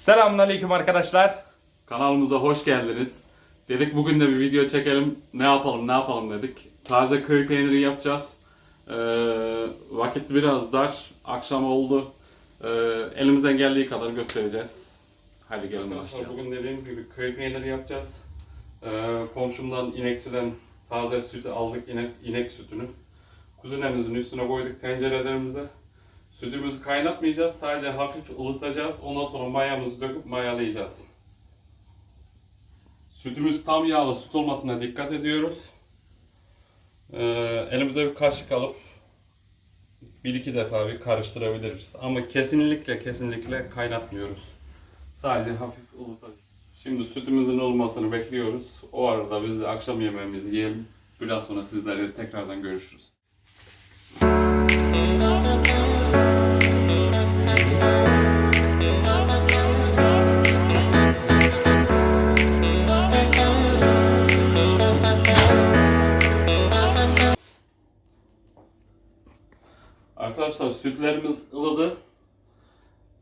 Selamünaleyküm arkadaşlar. Kanalımıza hoş geldiniz. Dedik bugün de bir video çekelim. Ne yapalım ne yapalım dedik. Taze köy peyniri yapacağız. Ee, vakit biraz dar. Akşam oldu. Ee, elimizden geldiği kadar göstereceğiz. Hadi gelin başlayalım. Bugün dediğimiz gibi köy peyniri yapacağız. Ee, komşumdan inekçiden taze süt aldık. inek, inek sütünü. Kuzinemizin üstüne koyduk tencerelerimize. Sütümüzü kaynatmayacağız. Sadece hafif ılıtacağız. Ondan sonra mayamızı döküp mayalayacağız. Sütümüz tam yağlı süt olmasına dikkat ediyoruz. Ee, elimize bir kaşık alıp bir iki defa bir karıştırabiliriz. Ama kesinlikle kesinlikle kaynatmıyoruz. Sadece hafif ılıtacağız. Şimdi sütümüzün olmasını bekliyoruz. O arada biz de akşam yemeğimizi yiyelim. Biraz sonra sizlerle tekrardan görüşürüz. Arkadaşlar sütlerimiz ılıdı.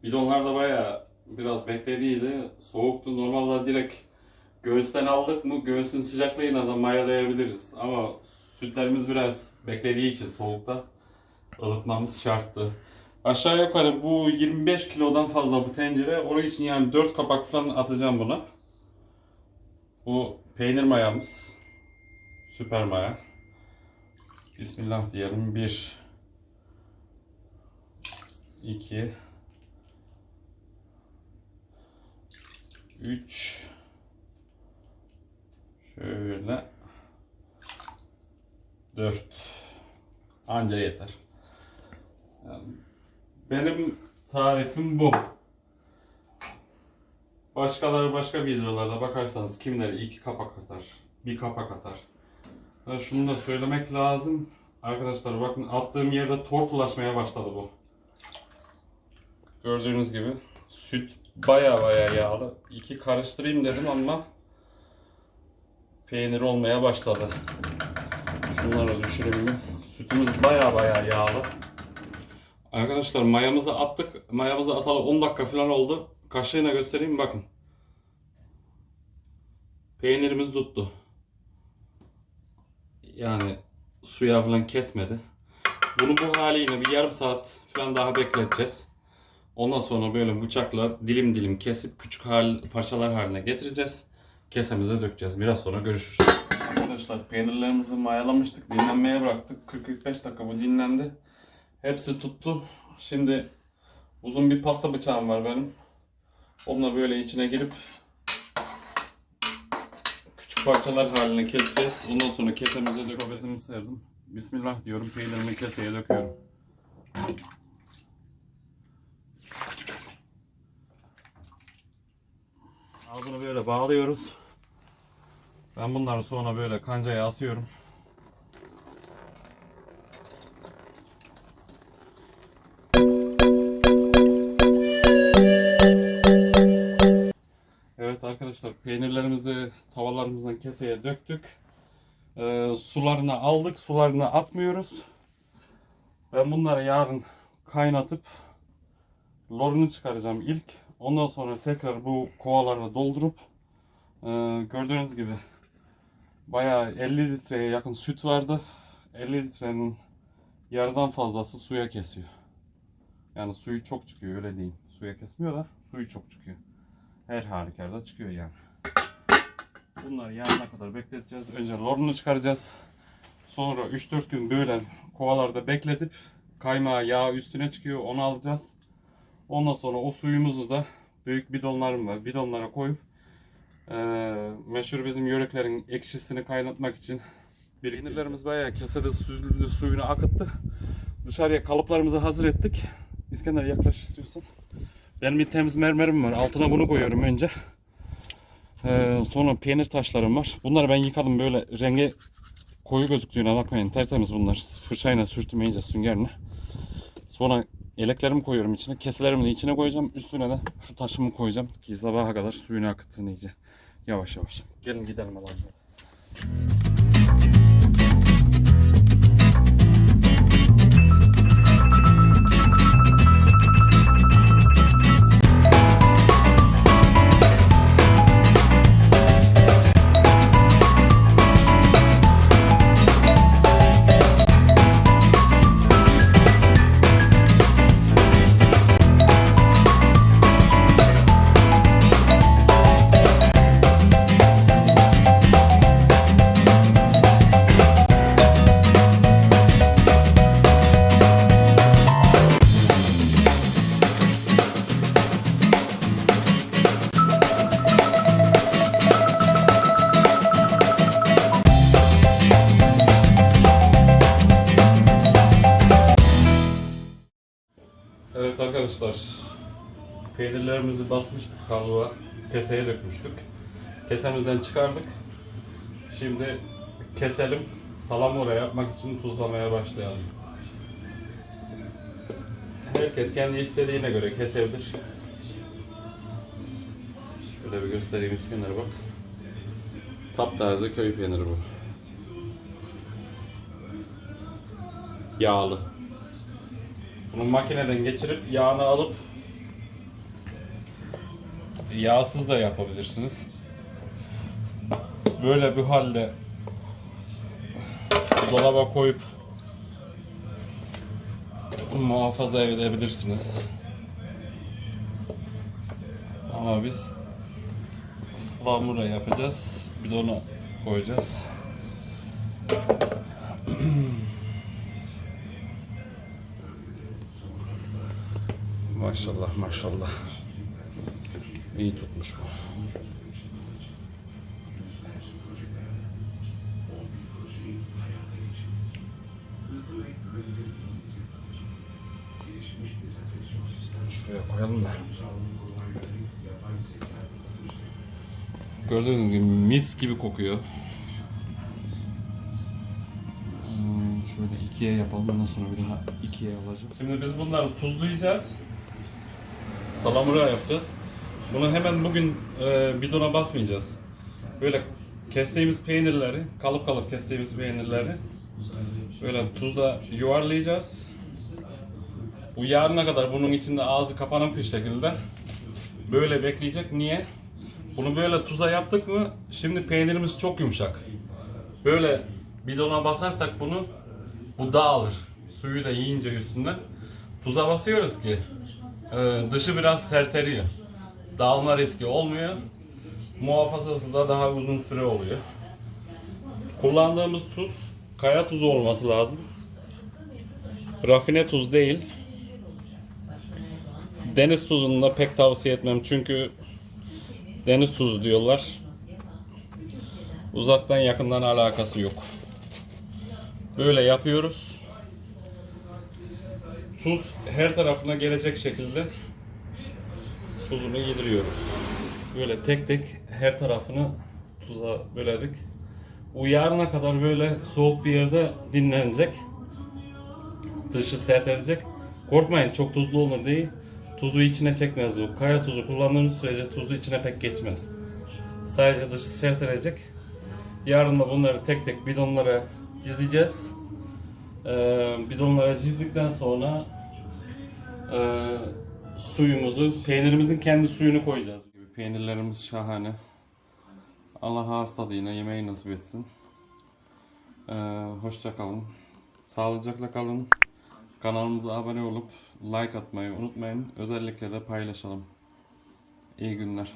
Bidonlar da bayağı biraz beklediydi. Soğuktu. Normalde direkt göğüsten aldık mı göğsün sıcaklığıyla da mayalayabiliriz. Ama sütlerimiz biraz beklediği için soğukta ılıtmamız şarttı. Aşağı yukarı bu 25 kilodan fazla bu tencere. Onun için yani 4 kapak falan atacağım buna. Bu peynir mayamız. Süper maya. Bismillah diyelim. 1 2 3 şöyle 4 anca yeter. Yani benim tarifim bu. Başkaları başka videolarda bakarsanız kimleri iki kapak atar, bir kapak atar. Ha, şunu da söylemek lazım. Arkadaşlar bakın attığım yerde tortulaşmaya başladı bu. Gördüğünüz gibi süt baya baya yağlı. İki karıştırayım dedim ama peynir olmaya başladı. Şunları düşüreyim mi? Sütümüz baya baya yağlı. Arkadaşlar mayamızı attık. Mayamızı atalı 10 dakika falan oldu. Kaşığına göstereyim bakın. Peynirimiz tuttu. Yani suya falan kesmedi. Bunu bu haliyle bir yarım saat falan daha bekleteceğiz. Ondan sonra böyle bıçakla dilim dilim kesip küçük hal, parçalar haline getireceğiz. Kesemize dökeceğiz. Biraz sonra görüşürüz. Arkadaşlar peynirlerimizi mayalamıştık. Dinlenmeye bıraktık. 40-45 dakika bu dinlendi. Hepsi tuttu. Şimdi uzun bir pasta bıçağım var benim. Onunla böyle içine girip küçük parçalar haline keseceğiz. Ondan sonra kesemize dök. Obezimi serdim. Bismillah diyorum. Peynirimi keseye döküyorum. Al bunu böyle bağlıyoruz. Ben bunları sonra böyle kancaya asıyorum. Evet arkadaşlar peynirlerimizi tavalarımızdan keseye döktük. Ee, sularını aldık. Sularını atmıyoruz. Ben bunları yarın kaynatıp lorunu çıkaracağım ilk. Ondan sonra tekrar bu kovalarla doldurup e, gördüğünüz gibi bayağı 50 litreye yakın süt vardı. 50 litrenin yarıdan fazlası suya kesiyor. Yani suyu çok çıkıyor öyle diyeyim. Suya kesmiyor da suyu çok çıkıyor. Her halükarda çıkıyor yani. Bunları yarına kadar bekleteceğiz. Önce lorunu çıkaracağız. Sonra 3-4 gün böyle kovalarda bekletip kaymağı yağ üstüne çıkıyor onu alacağız. Ondan sonra o suyumuzu da büyük bidonlarım var. Bidonlara koyup eee meşhur bizim yörüklerin ekşisini kaynatmak için Peynirlerimiz bayağı kesede süzüldü, suyunu akıttı. Dışarıya kalıplarımızı hazır ettik. İskender yaklaş istiyorsan. Benim bir temiz mermerim var. Altına bunu koyuyorum önce. Ee, sonra peynir taşlarım var. Bunları ben yıkadım böyle rengi koyu gözüktüğüne bakmayın. Tertemiz bunlar. Fırçayla sürtüm iyice süngerle. Sonra eleklerimi koyuyorum içine. Keselerimi de içine koyacağım. Üstüne de şu taşımı koyacağım. Ki sabaha kadar suyunu akıtsın iyice. Yavaş yavaş. Gelin gidelim Allah'ım. arkadaşlar peynirlerimizi basmıştık kalıba. Keseye dökmüştük. Kesemizden çıkardık. Şimdi keselim. Salamura yapmak için tuzlamaya başlayalım. Herkes kendi istediğine göre kesebilir. Şöyle bir göstereyim İskender bak. Taptaze köy peyniri bu. Yağlı. Bunu makineden geçirip yağını alıp yağsız da yapabilirsiniz. Böyle bir halde dolaba koyup muhafaza edebilirsiniz. Ama biz salamura yapacağız. Bidona koyacağız. Maşallah maşallah. İyi tutmuş bu. Şuraya koyalım da. Gördüğünüz gibi mis gibi kokuyor. Hmm, Şöyle ikiye yapalım ondan sonra bir daha ikiye alacağım. Şimdi biz bunları tuzlayacağız. Salamura yapacağız. Bunu hemen bugün e, bidona basmayacağız. Böyle kestiğimiz peynirleri, kalıp kalıp kestiğimiz peynirleri böyle tuzla yuvarlayacağız. Bu yarına kadar bunun içinde ağzı kapanan bir şekilde böyle bekleyecek. Niye? Bunu böyle tuza yaptık mı şimdi peynirimiz çok yumuşak. Böyle bidona basarsak bunu bu dağılır. Suyu da yiyince üstünden. Tuza basıyoruz ki e, dışı biraz serteriyor. Dağılma riski olmuyor. Muhafazası da daha uzun süre oluyor. Kullandığımız tuz kaya tuzu olması lazım. Rafine tuz değil. Deniz tuzunu da pek tavsiye etmem çünkü deniz tuzu diyorlar. Uzaktan yakından alakası yok. Böyle yapıyoruz. Tuz her tarafına gelecek şekilde tuzunu yediriyoruz. Böyle tek tek her tarafını tuza böledik. Bu yarına kadar böyle soğuk bir yerde dinlenecek. Dışı sertelecek. Korkmayın çok tuzlu olur değil. Tuzu içine çekmez bu. Kaya tuzu kullandığınız sürece tuzu içine pek geçmez. Sadece dışı sertelecek. Yarın da bunları tek tek bidonlara dizeceğiz. Ee, bidonlara dizdikten sonra e, suyumuzu, peynirimizin kendi suyunu koyacağız. Peynirlerimiz şahane. Allah ağız tadıyla yemeği nasip etsin. Ee, hoşça kalın. Sağlıcakla kalın. Kanalımıza abone olup like atmayı unutmayın. Özellikle de paylaşalım. İyi günler.